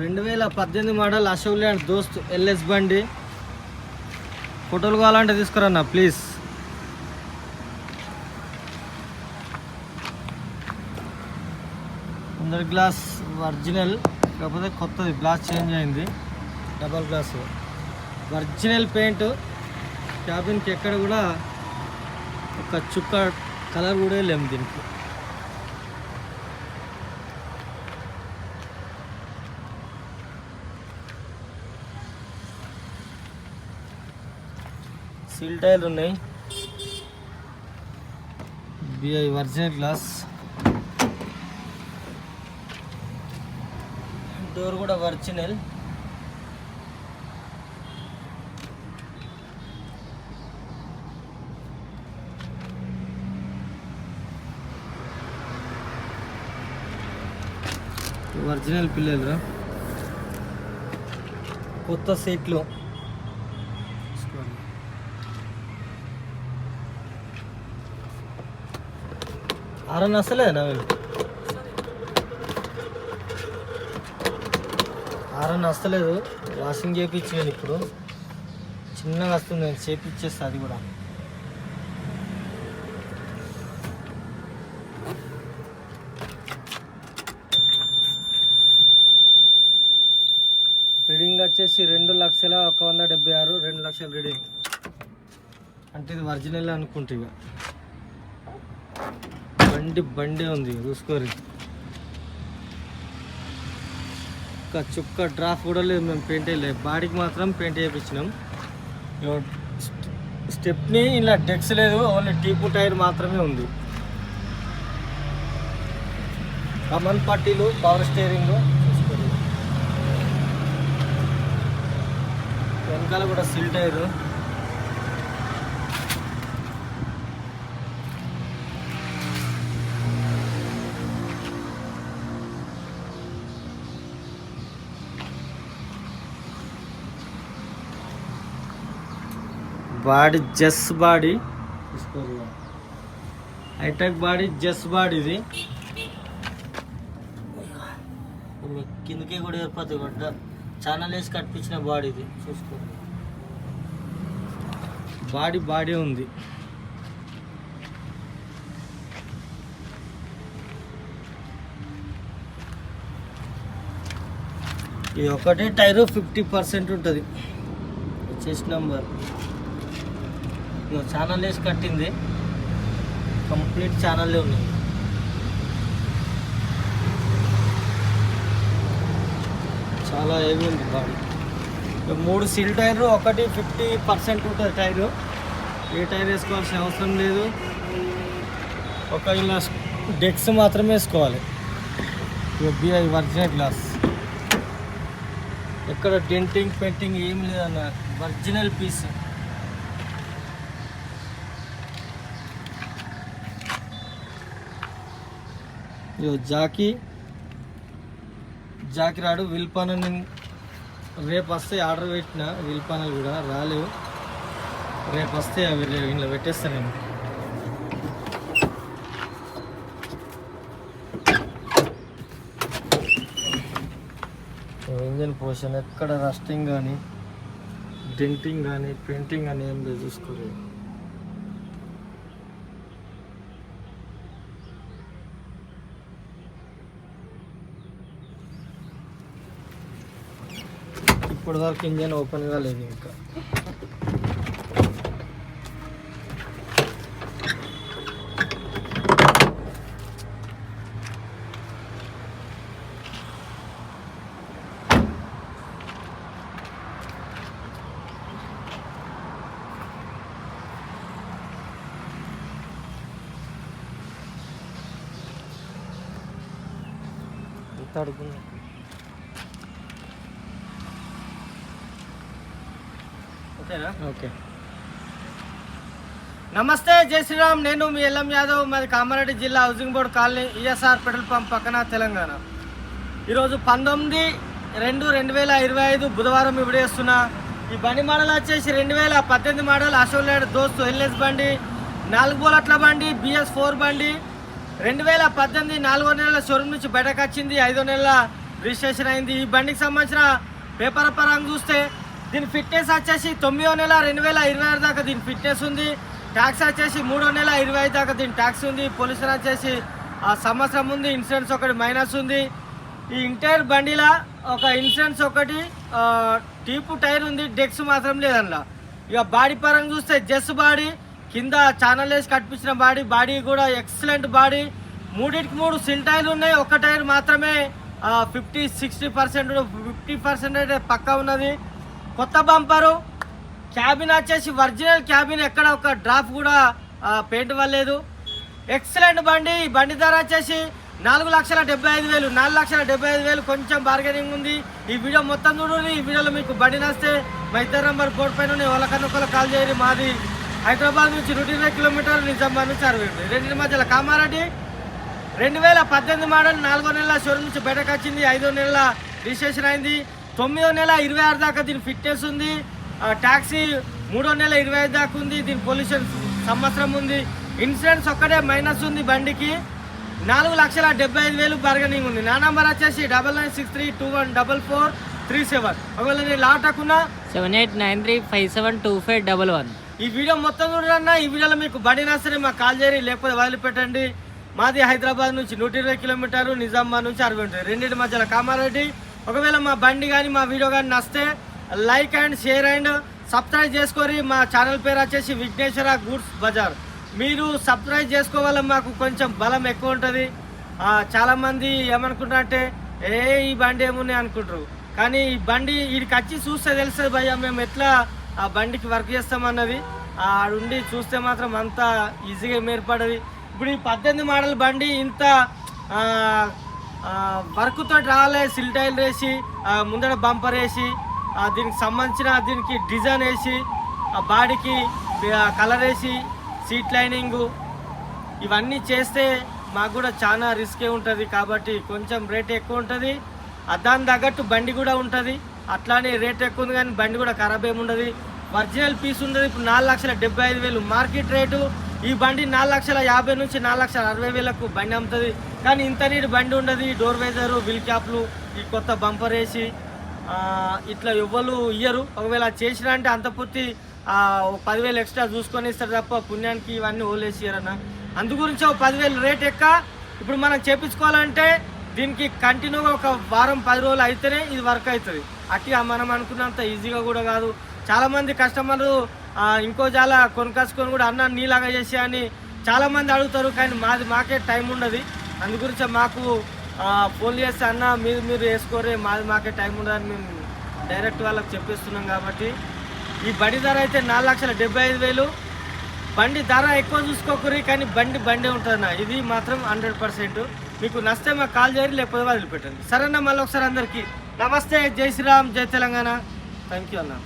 రెండు వేల పద్దెనిమిది model Ashok land Dost LS బండి. ఫోటోలు కావాలంటే తీసుకురన్నా ప్లీజ్. ముందర గ్లాస్ ఒరిజినల్ కాకపోతే కొత్తది గ్లాస్ చేంజ్ అయింది. Double glass. ఒరిజినల్ పెయింట్ క్యాబిన్కి ఎక్కడ కూడా ఒక చుక్క కలర్ కూడా లేము దీనికి. సీల్ టైర్లు ఉన్నాయి. బిఐ ఒరిజినల్ గ్లాస్ డోర్ కూడా ఒరిజినల్ ఒరిజినల్ పిల్లలు కొత్త సీట్లు ఆరన్ అసలే నవీన్? ఆరన్ వస్తలేదు. వాషింగ్ చేయించాను ఇప్పుడు. చిన్నగా వస్తుంది నేను చేపించేస్తా అది కూడా. రీడింగ్ వచ్చేసి రెండు లక్షల ఒక వంద డెబ్బై ఆరు రెండు లక్షల రీడింగ్. అంటే ఇది ఒరిజినల్ అనుకుంటా ఇక బండి బండే ఉంది చూసుకోరు. ఒక్క చుక్క డ్రాఫ్ కూడా లేదు మేము పెయింట్ వేయలేదు బాడీకి మాత్రం పెయింట్ వేయించినాం. స్టెప్ని ఇలా డెక్స్ లేదు ఓన్లీ టీపు టైర్ మాత్రమే ఉంది. కమన్ పట్టీలు పవర్ స్టీరింగ్ వెనకాల కూడా సిల్ tyre. Body just body. Hitech body just body ఇది కిందకి కూడా ఏర్పడుతుంది గడ్డ. ఛానల్ వేసి కట్టించిన బాడీ ఇది చూసుకోండి బాడీ బాడీ ఉంది. ఇది ఒకటే టైరు ఫిఫ్టీ పర్సెంట్ ఉంటుంది. చెస్ట్ నెంబర్ ఛానల్ వేసి కట్టింది. కంప్లీట్ ఛానల్లే ఉన్నాయి చాలా హెవీ ఉంది బాడీ. మూడు సిల్ టైర్లు ఒకటి ఫిఫ్టీ పర్సెంట్ ఉంటుంది టైరు ఏ టైర్ వేసుకోవాల్సిన అవసరం లేదు. ఒక ఇలా డెక్స్ మాత్రమే వేసుకోవాలి. ఇక బిఐ ఒరిజినల్ గ్లాస్ ఎక్కడ డెంటింగ్ పెయింటింగ్ ఏం లేదన్న ఒరిజినల్ పీస్ ఇగో జాకీ జాకీ రాడు విల్పాన రేపు వస్తే ఆర్డర్ పెట్టిన విల్పానలు కూడా రాలేవు. రేపు వస్తే అవి ఇంట్లో పెట్టేస్తాను నేను. ఇంజన్ పోషన్ ఎక్కడ రస్టింగ్ కానీ డెంటింగ్ కానీ పెయింటింగ్ కానీ ఏం లేదు చూసుకోలేదు ఇప్పటి వరకు ఇంజన్ ఓపెన్గా లేదు ఇంకా ఎంత అడుగున్నా ఓకేనా ఓకే. నమస్తే జై శ్రీరామ్. నేను మీ ఎల్ఎం యాదవ్. మాది కామారెడ్డి జిల్లా housing board colony ESR petrol pump పక్కన తెలంగాణ. ఈరోజు పంతొమ్మిది రెండు రెండు వేల ఇరవై ఐదు బుధవారం ఇప్పుడు చేస్తున్నా. ఈ బండి మోడల్ వచ్చేసి రెండు వేల పద్దెనిమిది మోడల్ అశోక్ లేడ్ దోస్తు ఎల్ఎస్ బండి నాలుగు బోలట్ల బండి బిఎస్ ఫోర్ బండి. రెండు వేల పద్దెనిమిది నాలుగో నెలల షోరూమ్ నుంచి బయటకు వచ్చింది. ఐదో నెలల రిజిస్ట్రేషన్ అయింది. ఈ బండికి సంబంధించిన పేపర్ పరంగా చూస్తే దీని ఫిట్నెస్ వచ్చేసి తొమ్మిదో నెల రెండు వేల ఇరవై ఆరు దాకా దీని ఫిట్నెస్ ఉంది. ట్యాక్స్ వచ్చేసి మూడో నెల ఇరవై ఐదు దాకా దీని ట్యాక్స్ ఉంది. పొల్యూషన్ వచ్చేసి ఆ సంవత్సరం ఉంది. ఇన్సూరెన్స్ ఒకటి మైనస్ ఉంది. ఈ ఇంటైర్ బండిలా ఒక ఇన్సూరెన్స్ ఒకటి టీపు టైర్ ఉంది. డెక్స్ మాత్రం లేదన్నలా ఇక బాడీ పరంగా చూస్తే జెస్ బాడీ కింద ఛానల్ వేసి కట్టించిన బాడీ బాడీ కూడా ఎక్సలెంట్ బాడీ మూడింటికి మూడు సిల్ టైర్లు ఉన్నాయి. ఒక టైర్ మాత్రమే fifty sixty percent fifty percent అయితే పక్కా ఉన్నది. కొత్త బంపరు. క్యాబిన్ వచ్చేసి ఒరిజినల్ క్యాబిన్. ఎక్కడ ఒక డ్రాప్ కూడా పెయింట్ వల్లేదు ఎక్సలెంట్ బండి. ఈ బండి ధర వచ్చేసి నాలుగు లక్షల డెబ్బై ఐదు వేలు. నాలుగు లక్షల డెబ్బై ఐదు వేలు. కొంచెం బార్గెనింగ్ ఉంది. ఈ వీడియో మొత్తం చూడండి. ఈ వీడియోలో మీకు బండి నస్తే మా ఇద్దరు నంబర్ బోర్డు పైన ఉన్నాయి. కాల్ చేయండి. మాది హైదరాబాద్ నుంచి నూట ఇరవై కిలోమీటర్లు నిజామాబాద్ నుంచి అరవై రెండింటి మధ్యలో కామారెడ్డి. రెండు వేల పద్దెనిమిది మోడల్ నాలుగో నెల షోరూమ్ నుంచి బయటకు వచ్చింది. ఐదో నెల రిజిస్ట్రేషన్ అయింది. తొమ్మిదో నెల ఇరవై ఆరు దాకా దీని ఫిట్నెస్ ఉంది. ట్యాక్సీ మూడో నెల ఇరవై ఐదు దాకా ఉంది. దీని పొల్యూషన్ సంవత్సరం ఉంది. ఇన్సూరెన్స్ ఒక్కటే మైనస్ ఉంది బండికి. నాలుగు లక్షల డెబ్బై ఐదు వేలు బార్గెనింగ్ ఉంది. నా నంబర్ వచ్చేసి double nine six three two one double four three seven ఒకవేళ నేను లాటకున్నా seven eight nine three five seven two five double one ఈ వీడియో మొత్తం చూడన్నా ఈ వీడియోలో మీకు బండి నర్సరీ మాకు కాల్ చేయరు లేకపోతే వదిలిపెట్టండి. మాది హైదరాబాద్ నుంచి నూట ఇరవై కిలోమీటర్లు నిజామాబాద్ నుంచి అరవై ఉంటుంది రెండింటి మధ్యలో కామారెడ్డి ఒకవేళ మా బండి కానీ మా వీడియో కానీ నస్తే like and share and subscribe చేసుకొని మా ఛానల్ పేరు వచ్చేసి విఘ్నేశ్వర గూడ్స్ బజార్. మీరు సబ్స్క్రైబ్ చేసుకోవాలి మాకు కొంచెం బలం ఎక్కువ ఉంటుంది. చాలామంది ఏమనుకుంటారంటే ఏ ఈ బండి ఏమున్నాయి అనుకుంటారు. కానీ ఈ బండి వీడికి వచ్చి చూస్తే తెలుస్తుంది భయ్య మేము ఎట్లా ఆ బండికి వర్క్ చేస్తామన్నది. ఆడుండి చూస్తే మాత్రం అంత ఈజీగా ఏర్పడది. ఇప్పుడు ఈ పద్దెనిమిది మోడల్ బండి ఇంత వర్క్తో వర్క్ రాలే సిల్టైల్ వేసి ముందర బంపర్ వేసి దీనికి సంబంధించిన దీనికి డిజైన్ వేసి ఆ బాడీకి కలర్ వేసి సీట్ లైనింగు ఇవన్నీ చేస్తే మాకు కూడా చాలా రిస్కే ఉంటుంది కాబట్టి కొంచెం రేట్ ఎక్కువ ఉంటుంది. దాని తగ్గట్టు బండి కూడా ఉంటుంది. అట్లానే రేట్ ఎక్కువ ఉంది కానీ బండి కూడా ఖరాబ్ ఏమి ఉండదు. ఒరిజినల్ పీస్ ఉండదు. ఇప్పుడు నాలుగు లక్షల డెబ్బై ఐదు వేలు మార్కెట్ రేటు. ఈ బండి నాలుగు లక్షల యాభై నుంచి నాలుగు లక్షల అరవై వేలకు బండి అమ్ముతుంది. కానీ ఇంత నీటి బండి ఉండదు డోర్ వేజరు విల్ క్యాప్లు ఈ కొత్త బంపర్ వేసి ఇట్లా ఎవ్వరు ఇయ్యరు. ఒకవేళ చేసినా అంటే అంత పూర్తి పదివేలు ఎక్స్ట్రా చూసుకొని ఇస్తారు తప్ప పుణ్యానికి ఇవన్నీ ఓలేసి ఇయ్యరన్న అందు గురించి ఒక పదివేలు రేట్ ఎక్క. ఇప్పుడు మనం చేపించుకోవాలంటే దీనికి కంటిన్యూగా ఒక వారం పది రోజులు అయితేనే ఇది వర్క్ అవుతుంది అట్లా మనం అనుకున్నంత ఈజీగా కూడా కాదు. చాలామంది కస్టమర్లు ఇంకో చాలా కొనుకొచ్చుకొని కూడా అన్న నీలాగా చేసి అని చాలామంది అడుగుతారు కానీ మాది మాకే టైం ఉండదు. అందు గురించి మాకు ఫోన్ చేస్తే అన్న మీరు మీరు వేసుకోరే మాది మాకే టైం ఉండదని మేము డైరెక్ట్ వాళ్ళకి చెప్పేస్తున్నాం కాబట్టి ఈ బండి ధర అయితే నాలుగు లక్షల డెబ్బై ఐదు వేలు. బండి ధర ఎక్కువ చూసుకోకరి కానీ బండి బండే ఉంటుంది అన్న ఇది మాత్రం హండ్రెడ్ పర్సెంట్. మీకు నచ్చితే మాకు కాల్ చేయరు లేకపోతే వదిలిపెట్టండి. సరేనా మళ్ళీ ఒకసారి అందరికీ. నమస్తే జై శ్రీరామ్ జై తెలంగాణ. థ్యాంక్ యూ అన్న.